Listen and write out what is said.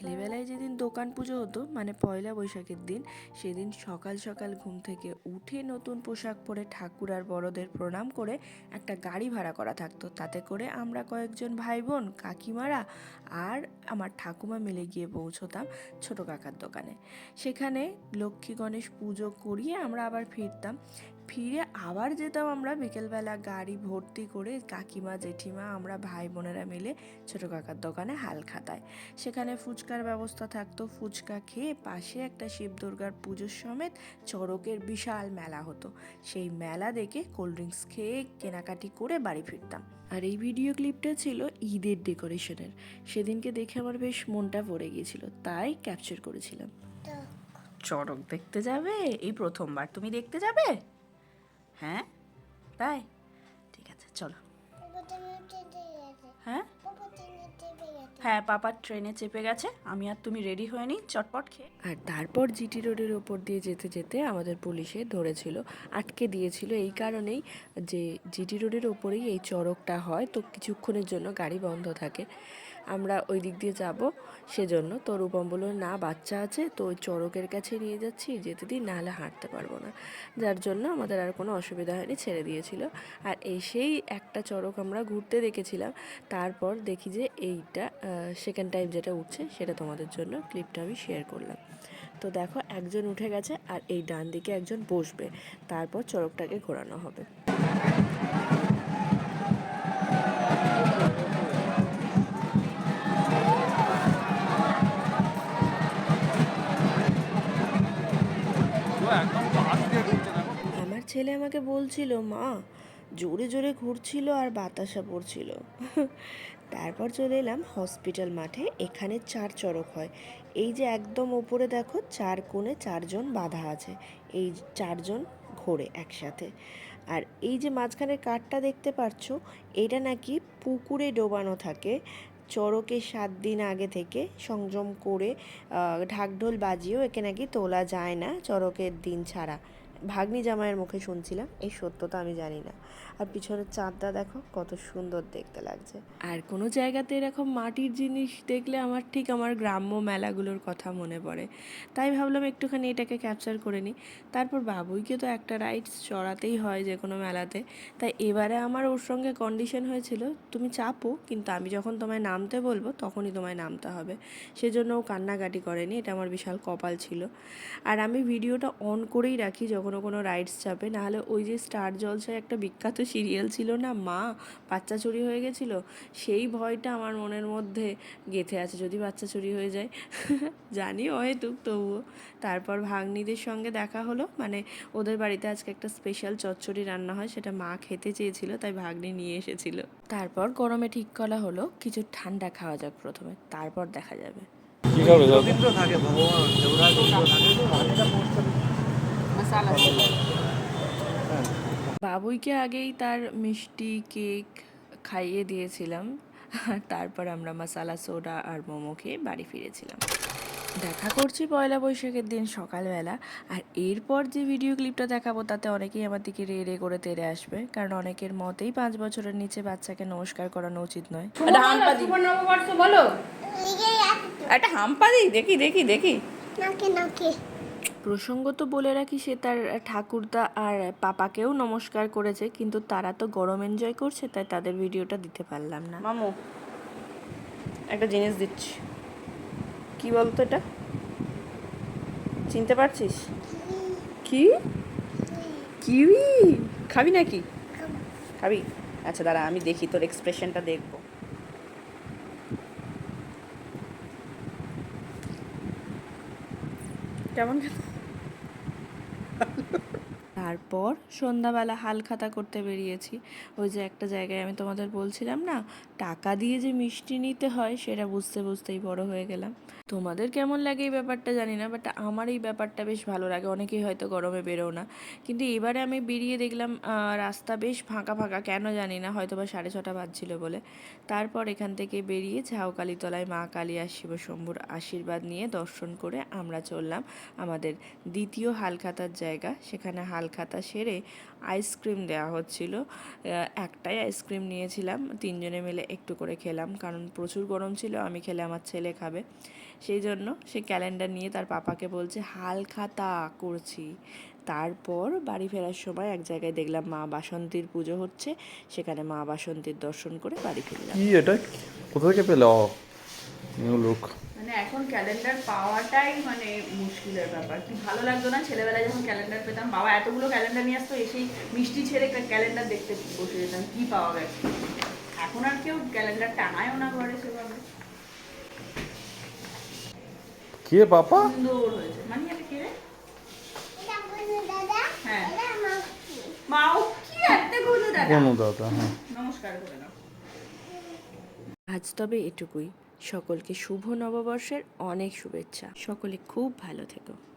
ছেলেবেলায় যেদিন দোকান পুজো হতো মানে পয়লা বৈশাখের দিন, সেদিন সকাল সকাল ঘুম থেকে উঠে নতুন পোশাক পরে ঠাকুর আর বড়দের প্রণাম করে একটা গাড়ি ভাড়া করা থাকতো। তাতে করে আমরা কয়েকজন ভাই বোন কাকিমারা আর আমার ঠাকুমা মিলে গিয়ে পৌঁছতাম ছোট কাকার দোকানে। সেখানে লক্ষ্মী গণেশ পুজো করিয়ে আমরা আবার ফিরতাম। ফিরে আবার যেতাম আমরা বিকেলবেলা গাড়ি ভর্তি করে কাকিমা জেঠিমা আমরা ভাই বোনেরা মিলে ছোট কাকার দোকানে হাল খাতায়। সেখানে ফুচকার ব্যবস্থা থাকতো। ফুচকা খেয়ে পাশে একটা শিব দুর্গার পুজোর সমেত চড়কের বিশাল মেলা হতো। সেই মেলা দেখে কোল্ড ড্রিঙ্কস খেয়ে কেনাকাটি করে বাড়ি ফিরতাম। আর এই ভিডিও ক্লিপটা ছিল ঈদের ডেকোরেশনের। সেদিনকে দেখে আমার বেশ মনটা পড়ে গিয়েছিল তাই ক্যাপচার করেছিলাম। চড়ক দেখতে যাবে? এই প্রথমবার। তুমি দেখতে যাবে? হ্যাঁ? তাই? ঠিক আছে চলো। হ্যাঁ? হ্যাঁ পাপার ট্রেনে চেপে গেছে। আমি আর তুমি রেডি হয়ে চটপট খেয়ে আর তারপর জিটি রোডের ওপর দিয়ে যেতে যেতে আমাদের পুলিশে ধরেছিল, আটকে দিয়েছিল। এই কারণেই যে জিটি রোডের ওপরেই এই চড়কটা হয়, তো কিছুক্ষণের জন্য গাড়ি বন্ধ থাকে। আমরা ওই দিক দিয়ে যাব সেজন্য। তো রূপম বলল, না, বাচ্চা আছে, তো ওই চড়কের কাছে নিয়ে যাচ্ছি, যেতে দিই, নাহলে হাঁটতে পারব না। যার জন্য আমাদের আর কোনো অসুবিধা হয়নি, ছেড়ে দিয়েছিল। আর এসেই একটা চড়ক আমরা ঘুরতে দেখেছিলাম। তারপর দেখি যে এইটা সেকেন্ড টাইম যেটা উঠছে সেটা তোমাদের জন্য ক্লিপটা আমি শেয়ার করলাম। তো দেখো একজন উঠে গেছে আর এই ডান দিকে একজন বসবে। তারপর চড়কটাকে ঘোরানো হবে। আমার ছেলে আমাকে বলছিল মা জোরে জোরে ঘুরছিল আর বাতাসা পড়ছিল। তারপর চলে এলাম হসপিটাল মাঠে, এখানে চার চড়ক হয়। এই যে একদম ওপরে দেখো, চার কোণে চারজন বাধা আছে। এই চারজন ঘোরে একসাথে। আর এই যে মাঝখানের কাঠটা দেখতে পাচ্ছ, এটা নাকি পুকুরে ডোবানো থাকে। চড়কের সাত দিন আগে থেকে সংযম করে ঢাকঢোল বাজিয়েও একে নাকি তোলা যায় না চড়কের দিন ছাড়া। ভাগ্নি জামাইয়ের মুখে শুনছিলাম, এই সত্যতা আমি জানি না। আর পিছনের চাঁদটা দেখো, কত সুন্দর দেখতে লাগছে। আর কোনো জায়গাতে এরকম মাটির জিনিস দেখলে আমার ঠিক আমার গ্রাম্য মেলাগুলোর কথা মনে পড়ে। তাই ভাবলাম একটুখানি এটাকে ক্যাপচার করে নিই। তারপর বাবুইকে তো একটা রাইডস চড়াতেই হয় যে কোনো মেলাতে। তাই এবারে আমার ওর সঙ্গে কন্ডিশন হয়েছিল, তুমি চাপো, কিন্তু আমি যখন তোমায় নামতে বলব, তখনই তোমায় নামতে হবে। সেজন্য ও কান্নাকাটি করেনি, এটা আমার বিশাল কপাল ছিল। আর আমি ভিডিওটা অন করেই রাখি যখন ও কোনো রাইডস চাপে নাহলে ওই যে স্টার জলসায় একটা বিখ্যাত সিরিয়াল ছিল না মা বাচ্চা চুরি হয়ে গেছিল? সেই ভয়টা আমার মনের মধ্যে গেঁথে আছে যদি বাচ্চা চুরি হয়ে যায়। জানি হয়তুক তবুও। তারপর ভাগ্নিদের সঙ্গে দেখা হলো মানে ওদের বাড়িতে আজকে একটা স্পেশাল চচ্চড়ি রান্না হয় সেটা মা খেতে চেয়েছিল তাই ভাগ্নি নিয়ে এসেছিল। তারপর গরমে ঠিক করা হলো কিছু ঠান্ডা খাওয়া যাক প্রথমে তারপর দেখা যাবে। কি খাবে থাকে ভগবান দেবরাজ রবীন্দ্র থাকে। বাবুইকে আগেই তার মিষ্টি কেক খাইয়ে দিয়েছিলাম। তারপর আমরা মশালা সোডা আর মোমো খেয়ে বাড়ি ফিরেছিলাম। দেখা করছি পয়লা বৈশাখের দিন সকালবেলা। আর এরপর যে ভিডিও ক্লিপটা দেখাবো তাতে অনেকেই আমার দিকে রে রে করে তেড়ে আসবে। কারণ অনেকের মতেই পাঁচ বছরের নিচে বাচ্চাকে নমস্কার করানো উচিত নয়। একটা হাম্পা দিই। বলো। একটা হাম্পা দিই। দেখি দেখি দেখি। নাকি নাকি। প্রসঙ্গত বলে রাখি সে তার ঠাকুরদা আর পাপাকেও নমস্কার করেছে কিন্তু তারা তো গরম এনজয় করছে তাই তাদের ভিডিওটা দিতে পারলাম না। মামু একটা জিনিস দিচ্ছি। কি বলতো এটা? চিনতে পারছিস? কি? কিউই? খাবি নাকি? খাবি? আচ্ছা দাঁড়া আমি দেখি তোর এক্সপ্রেশনটা দেখব। কেমন খেতে? তারপর সন্ধ্যাবেলা হাল খাতা করতে বেরিয়েছি। ওই যে একটা জায়গায় আমি তোমাদের বলছিলাম না, টাকা দিয়ে যে মিষ্টি নিতে হয়, সেটা বুঝতে বুঝতেই বড় হয়ে গেলাম। তোমাদের কেমন লাগে এই ব্যাপারটা জানি না বাট আমার এই ব্যাপারটা বেশ ভালো লাগে। অনেকেই হয়তো গরমে বেরো না। কিন্তু এবারে আমি বেরিয়ে দেখলাম রাস্তা বেশ ফাঁকা ফাঁকা, কেন জানি না হয়তো বা সাড়ে ছটা বাজছিল বলে। তারপর এখান থেকে বেরিয়ে ঝাউকালীতলায় মা কালী আর শিবশম্ভুর আশীর্বাদ নিয়ে দর্শন করে আমরা চললাম আমাদের দ্বিতীয় হালখাতার জায়গা। সেখানে হালখাতা খাতা সেরে আইসক্রিম দেওয়া হচ্ছিল। একটাই আইসক্রিম নিয়েছিলাম, তিনজনে মিলে একটু করে খেলাম, কারণ প্রচুর গরম ছিল, আমি খেলে আমার ছেলে খাবে। সেই জন্য সে ক্যালেন্ডার নিয়ে তার পাপাকে বলছে, হাল খাতা করছি। তারপর বাড়ি ফেরার সময় এক জায়গায় দেখলাম মা বাসন্তীর পুজো হচ্ছে, সেখানে মা বাসন্তীর দর্শন করে বাড়ি ফিরলাম। এটা? কোথা থেকে পেলে? New look. মানে এখন ক্যালেন্ডার পাওয়াটাই মানে মুশকিলের ব্যাপার। কি ভালো লাগতো না? ছেলেবেলায় যখন ক্যালেন্ডার পেতাম বাবা এতগুলো ক্যালেন্ডার নিয়ে আসতো এসেই মিষ্টি ছেড়ে ক্যালেন্ডার দেখতে বসে যেতাম কি পাওয়া গেছে? এখন আর কেউ ক্যালেন্ডার টাঙায়ও না ঘরে সেভাবে। কে পাপা সুন্দর হয়েছে। মানে এটা কি রে? হ্যাঁ। মাও কি একটা কোনো দাদা হ্যাঁ। নমস্কার করে নাও। আজ তবে এটুকুই। সকলকে শুভ নববর্ষের অনেক শুভেচ্ছা। সকলে খুব ভালো থেকো।